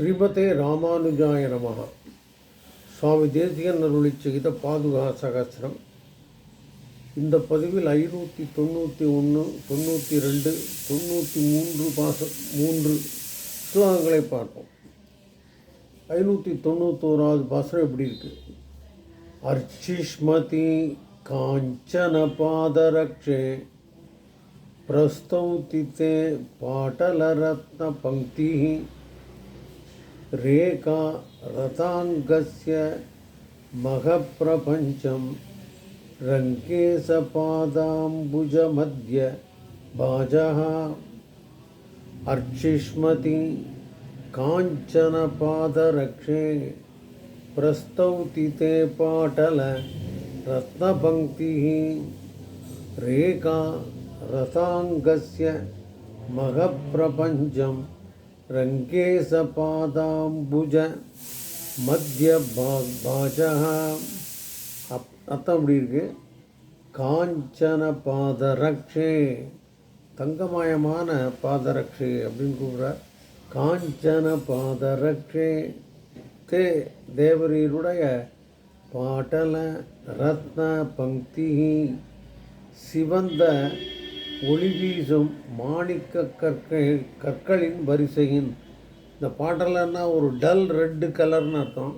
ஸ்ரீமதே ராமானுஜாய நமக. சுவாமி தேசியன் அருளி செய்த பாதுகா சகசிரம். இந்த பதிவில் ஐநூற்றி தொண்ணூற்றி ஒன்று தொண்ணூற்றி ரெண்டு தொண்ணூற்றி மூன்று பாச மூன்று ஸ்லோகங்களை பார்ப்போம். ஐநூற்றி தொண்ணூத்தோராவது பாசனம் எப்படி இருக்குது அர்ச்சிஷ்மதி காஞ்சன பாதரக்ஷே பிரஸ்தௌதி தே பாட்டலரத்ன பங்கி रेखा रताङ्गस्य महप्रपञ्चं रङ्केशपादाम्बुजमध्य भाजः अर्चिष्मति काञ्चनपादरक्षे प्रस्तौति ते पाटल रत्नपङ्क्तिः रेखा रसाङ्गस्य महप्रपञ्चं ரங்கேசபாதாம்புஜ மத்திய பாஜா அப் அர்த்தம் அப்படி இருக்கு? காஞ்சன பாதரக்ஷே தங்கமயமான பாதரக்ஷே அப்படின்னு கூப்பிட்றார். காஞ்சன பாதரக்ஷே தே தேவரீருடைய பாட்டல ரத்ன பங்கி சிவந்த ஒளி வீசும் மாணிக்க கற்கள் கற்களின் வரிசையின் இந்த பாட்டலன்னா ஒரு டல் ரெட்டு கலர்னு அர்த்தம்.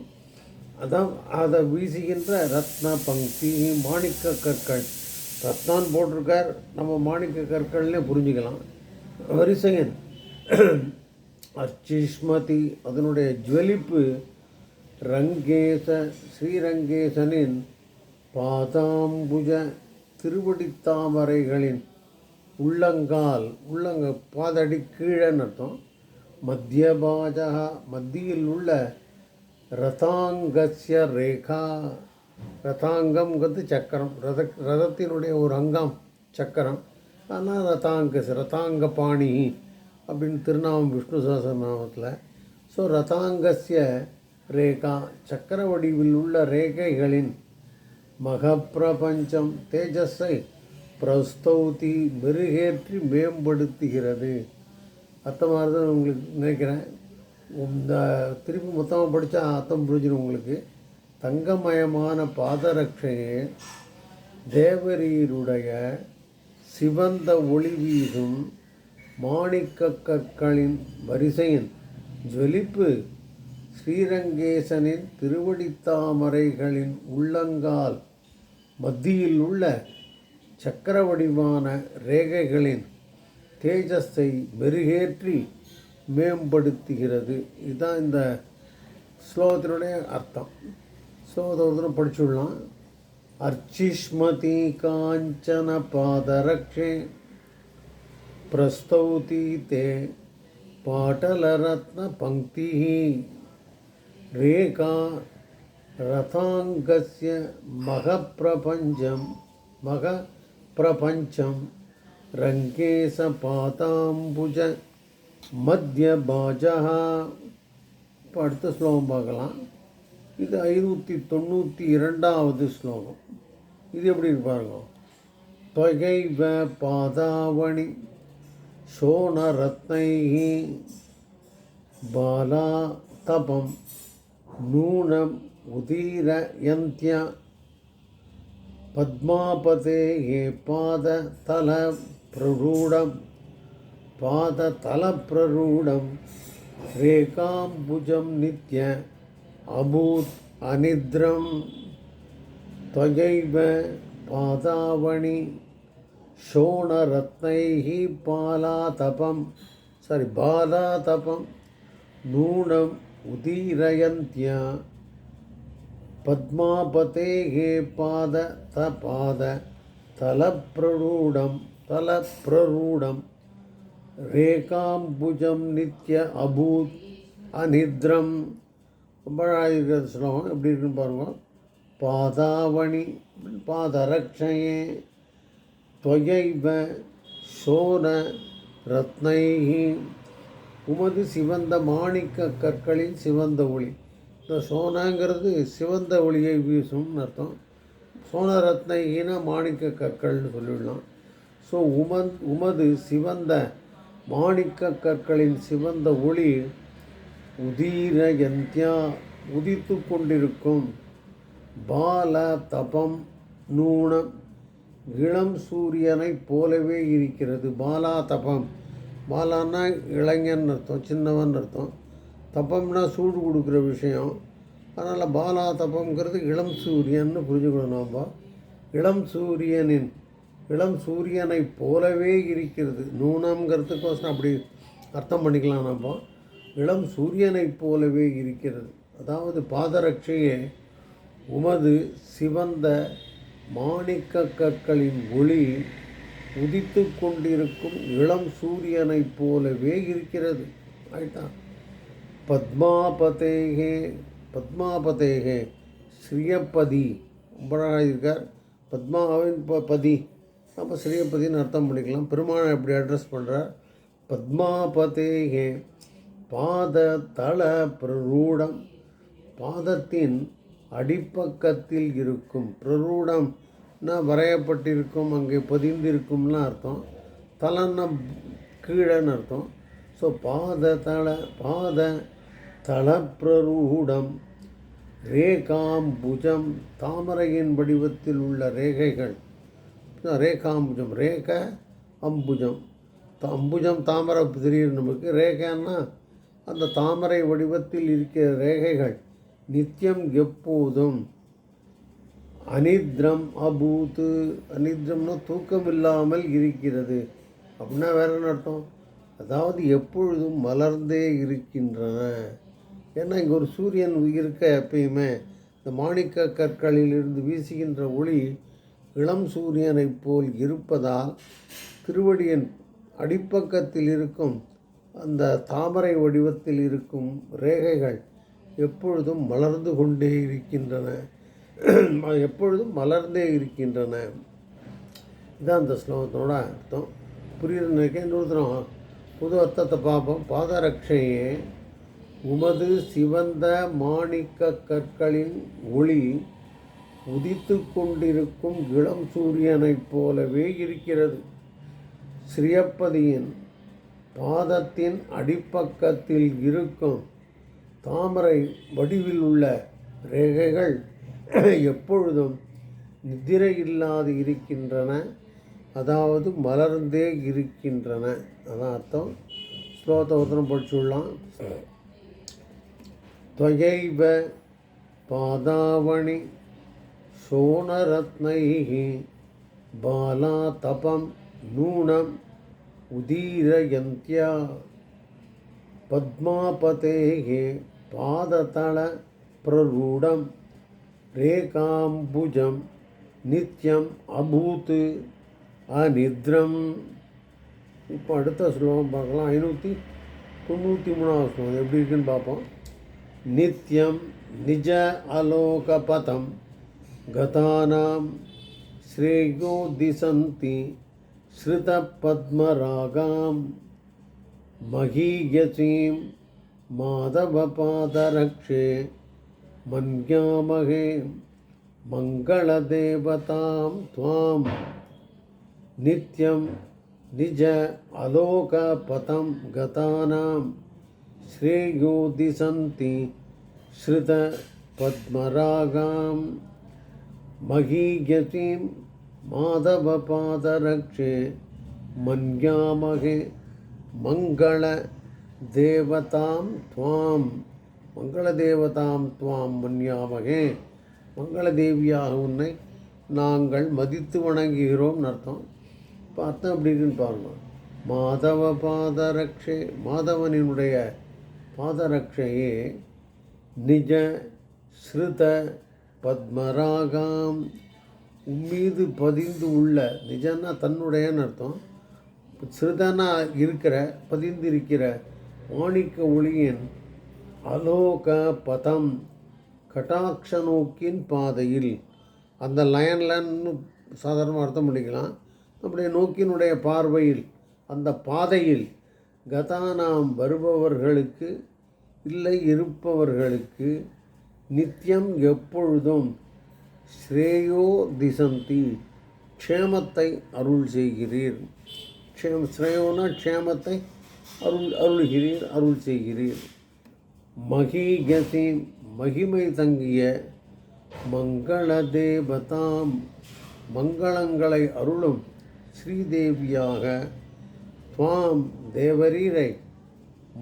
அதான் அதை வீசுகின்ற ரத்ன பங்கி மாணிக்க கற்கள். ரத்னான் போட்டிருக்கார். நம்ம மாணிக்க கற்கள்னே புரிஞ்சுக்கலாம். வரிசையன் அர்ச்சிஷ்மதி அதனுடைய ஜுவலிப்பு ரங்கேச ஸ்ரீரங்கேசனின் பாதாம்புஜ திருவடித்தாமரைகளின் உள்ளங்கால் உள்ளங்க பாதடி கீழேன்னு அர்த்தம். மத்தியபாஜக மத்தியில் உள்ள ரதாங்கசிய ரேகா. ரதாங்கம்ங்கிறது சக்கரம். ரத ரதத்தினுடைய ஒரு அங்கம் சக்கரம். ஆனால் ரதாங்க ரதாங்க பாணி அப்படின்னு திருநாமம் விஷ்ணு சஹஸ்ரநாமத்தில் ஸோ ரதாங்கசிய ரேகா சக்கர வடிவில் உள்ள ரேகைகளின் மகப்பிரபஞ்சம் தேஜஸை பிரஸ்தௌதி மெருகேற்றி மேம்படுத்துகிறது. அர்த்தமாக தான் உங்களுக்கு நினைக்கிறேன். இந்த திருப்பி மொத்தமாக படித்தா அர்த்தம் புரிஞ்சிடும் உங்களுக்கு. தங்கமயமான பாதரட்சையே தேவரீருடைய சிவந்த ஒளி வீசும் மாணிக்க கற்களின் வரிசையின் ஜொலிப்பு ஸ்ரீரங்கேசனின் திருவடித்தாமரைகளின் உள்ளங்கால் மத்தியில் உள்ள சக்கர வடிவான ரேகைகளின் தேஜஸை மெருகேற்றி மேம்படுத்துகிறது. இதுதான் இந்த ஸ்லோகத்தினுடைய அர்த்தம். ஸ்லோகத்தை ஒருத்தரம் படிச்சுடலாம். அர்ச்சிஷ்மதி காஞ்சன பாதரக்ஷே பிரஸ்தௌதி தே பாடலரத்ன பங்கி ரேகா ரதாங்கஸ்ய மகப்பிரபஞ்சம் மக महप्रपञ्चं महप्रपञ्चं ரங்கேசபாதாம்புஜ மத்தியபாஜா இப்போ அடுத்த ஸ்லோகம் பார்க்கலாம் இது ஐநூற்றி தொண்ணூற்றி இரண்டாவது ஸ்லோகம் இது எப்படி இருக்கு பாருங்க தொகைவ பாதாவணி சோனரத்னை பாலா தபம் நூனம் உதீரயந்திய பத்மாபதேः पादतलप्ररूढं पादतलप्ररूढं रेखाम्बुजं नित्य अभूत् अनिद्रं त्वयैव पादावणि शोणरत्नैः पालातपं सारि बालातपं नूनम् उदीरयन्त्या பத்மாபதேः பாத த தபாத தலப்பிரூடம் தலப்பிரூடம் ரேகாம்புஜம் நித்ய அபூத் அநித்ரம். ரொம்ப அழகாக ஸ்லோகம். எப்படி இருக்குன்னு பாருங்கள் பாதாவணி பாதரக்ஷயே தொயைவ சோர ரத்னைகி உமது சிவந்த மாணிக்க கற்களின் சிவந்த ஒளி. இந்த சோனாங்கிறது சிவந்த ஒளியை வீசும்னு அர்த்தம். சோனரத்னையின மாணிக்க கற்கள்னு சொல்லிடலாம். ஸோ உமன் உமது சிவந்த மாணிக்க கற்களின் சிவந்த ஒளி உதீரயந்தியா உதித்து கொண்டிருக்கும் பால தபம் நூனம் இளம் சூரியனைப் போலவே இருக்கிறது. பாலா தபம் பாலான்னா இளைஞன் அர்த்தம் சின்னவன் அர்த்தம். தப்பம்னா சூடு கொடுக்குற விஷயம். அதனால் பாலா தபம்ங்கிறது இளம் சூரியன்னு புரிஞ்சுக்கணும் நாம். இளம் சூரியனின் இளம் சூரியனைப் போலவே இருக்கிறது. நூனம்ங்கிறதுக்கோசரம் அப்படி அர்த்தம் பண்ணிக்கலாம் நம்ம இளம் சூரியனைப் போலவே இருக்கிறது. அதாவது பாதரட்சையே உமது சிவந்த மாணிக்க கற்களின் ஒளி உதித்து கொண்டிருக்கும் இளம் சூரியனைப் போலவே இருக்கிறது. ஆயிட்டான் பத்மாபதேகே பத்மாபதேகே ஸ்ரீயப்பதி. ரொம்ப இருக்கார் பத்மாவின் ப பதி. அப்போ ஸ்ரீயப்பதின்னு அர்த்தம் பண்ணிக்கலாம். பெருமாளை எப்படி அட்ரஸ் பண்ணுறார் பத்மாபதேகே பாத தள பிரரூடம் பாதத்தின் அடிப்பக்கத்தில் இருக்கும். பிரரூடம்னா வரையப்பட்டிருக்கும்? அங்கே பதிந்திருக்கும்லாம் அர்த்தம். தலன்னா கீழேன்னு அர்த்தம். ஸோ பாத தள பாத தளப்பிரரூடம் ரேகாம்புஜம் தாமரையின் வடிவத்தில் உள்ள ரேகைகள். ரேகாம்புஜம்? ரேக அம்புஜம். அம்புஜம் தாமரை தெரியும் நமக்கு ரேகைன்னா அந்த தாமரை வடிவத்தில் இருக்கிற ரேகைகள். நித்தியம் எப்போதும். அனித்ரம் அபூத்து. அனித்ரம்னா தூக்கம் இல்லாமல் இருக்கிறது. அப்படின்னா வேற என்ன அர்த்தம்? அதாவது எப்பொழுதும் மலர்ந்தே இருக்கின்றன. ஏன்னா இங்கே ஒரு சூரியன் உயிருக்க எப்பயுமே இந்த மாணிக்க கற்களிலிருந்து வீசுகின்ற ஒளி இளம் சூரியனைப் போல் இருப்பதால் திருவடியின் அடிப்பக்கத்தில் இருக்கும் அந்த தாமரை வடிவத்தில் இருக்கும் ரேகைகள் எப்பொழுதும் மலர்ந்து கொண்டே இருக்கின்றன. எப்பொழுதும் மலர்ந்தே இருக்கின்றன. இதான் அந்த ஸ்லோகத்தோட அர்த்தம். புரியுது நினைக்கிறேன். இன்னொருத்தரம் புது அர்த்தத்தை பார்ப்போம். பாதரட்சையே உமது சிவந்த மாணிக்க கற்களின் ஒளி உதித்து கொண்டிருக்கும் இளம் சூரியனைப் போலவே இருக்கிறது. ஸ்ரீயப்பதியின் பாதத்தின் அடிப்பக்கத்தில் இருக்கும் தாமரை வடிவில் உள்ள ரேகைகள் எப்பொழுதும் நிதிரையில்லாது இல்லாது இருக்கின்றன. அதாவது மலர்ந்தே இருக்கின்றன அதான் அர்த்தம் ஸ்லோகத்தை ஒருத்தரம் படிச்சுடலாம் त्वयैव पादावणि शोणरत्नैः बालातपं नूनम् उदीरयन्त्या पद्मापतेः पादतलप्ररूढं रेकाम्बुजं नित्यम् अभूत् அநித்ரம். இப்போ அடுத்த ஸ்லோகம் பார்க்கலாம். ஐநூற்றி தொண்ணூற்றி மூணாவது ஸ்லோகம். எப்படி இருக்குன்னு பார்ப்போம். நித்யம் நிஜ அலோகபதம் கதானாம் ஸ்ரேயோ திசந்தி ஸ்ருத பத்மராகாம் மகீயசீம் மாதவபாதரக்ஷே மன்யாமகே மங்களதேவதாம் துவாம். నిత్యం నిజ అలోక పథం గతానాం శ్రేయోదిశంతి శ్రుత పద్మరాగాం మహీయతీం మాధవపాదరక్షే మన్యామహే మంగళ தேவதாம் துவாம் மங்கள தேவதாம் துவாம் மன்யாமகே மங்கள தேவியாக உன்னை நாங்கள் மதித்து வணங்குகிறோம் அர்த்தம். பார்த்தா அப்படின்னு பாருங்கள் இருக்குன்னு பாருங்க. மாதவ பாதரக்ஷே மாதவனினுடைய பாதரக்ஷையே நிஜ ஸ்ருத பத்மராகாம் உம்மீது பதிந்து உள்ள நிஜன்னா தன்னுடையன்னு அர்த்தம். ஸ்ருதனா இருக்கிற பதிந்திருக்கிற மாணிக்க ஒளியின் அலோக பதம் கட்டாட்ச நோக்கின் பாதையில் அந்த லயன்லன்னு சாதாரணமாக அர்த்தம் பண்ணிக்கலாம். நம்முடைய நோக்கினுடைய பார்வையில் அந்த பாதையில் கதானாம் வருபவர்களுக்கு இல்லை இருப்பவர்களுக்கு நித்தியம் எப்பொழுதும் ஸ்ரேயோ திசந்தி க்ஷேமத்தை அருள் செய்கிறீர். க்ஷேம் ஸ்ரேயோனா க்ஷேமத்தை அருள் அருள்கிறீர் அருள் செய்கிறீர். மகிகசி மகிமை தங்கிய மங்கள தேவதாம் மங்களங்களை அருளும் ஸ்ரீதேவியாக துவாம் தேவரீரை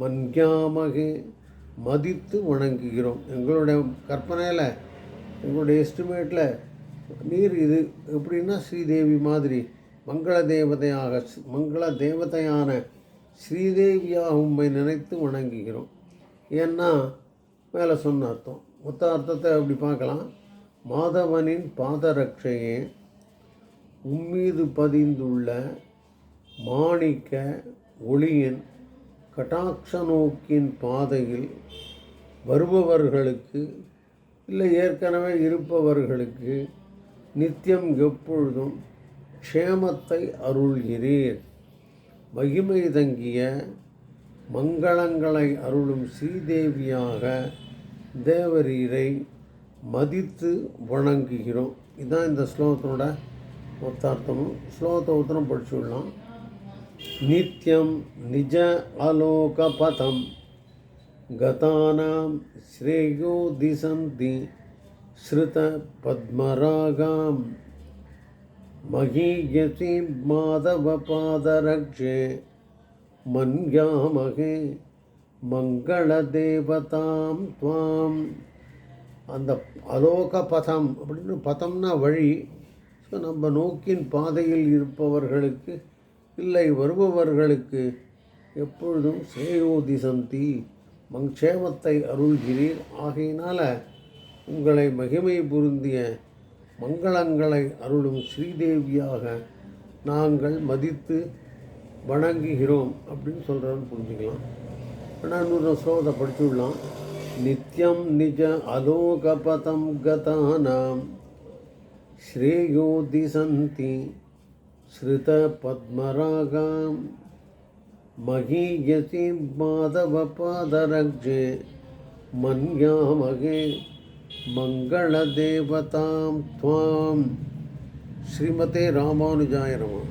மன்யாமகு மதித்து வணங்குகிறோம். எங்களுடைய கற்பனையில் எங்களுடைய எஸ்டிமேட்டில் நீர் இது எப்படின்னா ஸ்ரீதேவி மாதிரி. மங்கள தேவதையாக மங்கள தேவதையான ஸ்ரீதேவியாக உண்மை நினைத்து வணங்குகிறோம். ஏன்னா மேலே சொன்ன அர்த்தம். மொத்த அர்த்தத்தை அப்படி பார்க்கலாம். மாதவனின் பாதரட்சையே உம்மீது பதிந்துள்ள மாணிக்க ஒளியின் கட்டாட்ச நோக்கின் பாதையில் வருபவர்களுக்கு இல்லை ஏற்கனவே இருப்பவர்களுக்கு நித்தியம் எப்பொழுதும் க்ஷேமத்தை அருள்கிறீர். மகிமை தங்கிய மங்களங்களை அருளும் ஸ்ரீதேவியாக தேவரீரை மதித்து வணங்குகிறோம். இதுதான் இந்த ஸ்லோகத்தோட மொத்தார்த்தமும் ஸ்லோகத்தை உத்தரம் படிச்சுடலாம் நித்யம் நிஜ அலோகபதம் கதானாம் ஸ்ரேயோ திசந்தி ஸ்ருத பத்மராகாம் மகீயசி மாதவபாதரக்ஷே மன்யாமகே மங்களதேவதாம் துவாம் அந்த அலோக பதம் அப்படின்னு பதம்னா வழி ஸோ நம்ம நோக்கின் பாதையில் இருப்பவர்களுக்கு இல்லை வருபவர்களுக்கு எப்பொழுதும் சேயோதி சந்தி மங்க்ஷேமத்தை அருள்கிறீர். ஆகையினால் உங்களை மகிமை பொருந்திய மங்களங்களை அருளும் ஸ்ரீதேவியாக நாங்கள் மதித்து வணங்குகிறோம் அப்படின்னு சொல்கிறான்னு புரிஞ்சுக்கலாம். ஆனால் இன்னொரு ஸ்லோகத்தை படிச்சுடலாம் நித்யம் நிஜ அலோகபதம் கதானாம். श्रेयोदिसन्ति श्रुतपद्मरागां महीयति महीयतिमाधवपादरग्जे मन्यामहे मङ्गलदेवतां त्वां श्रीमते रामानुजाय नमः।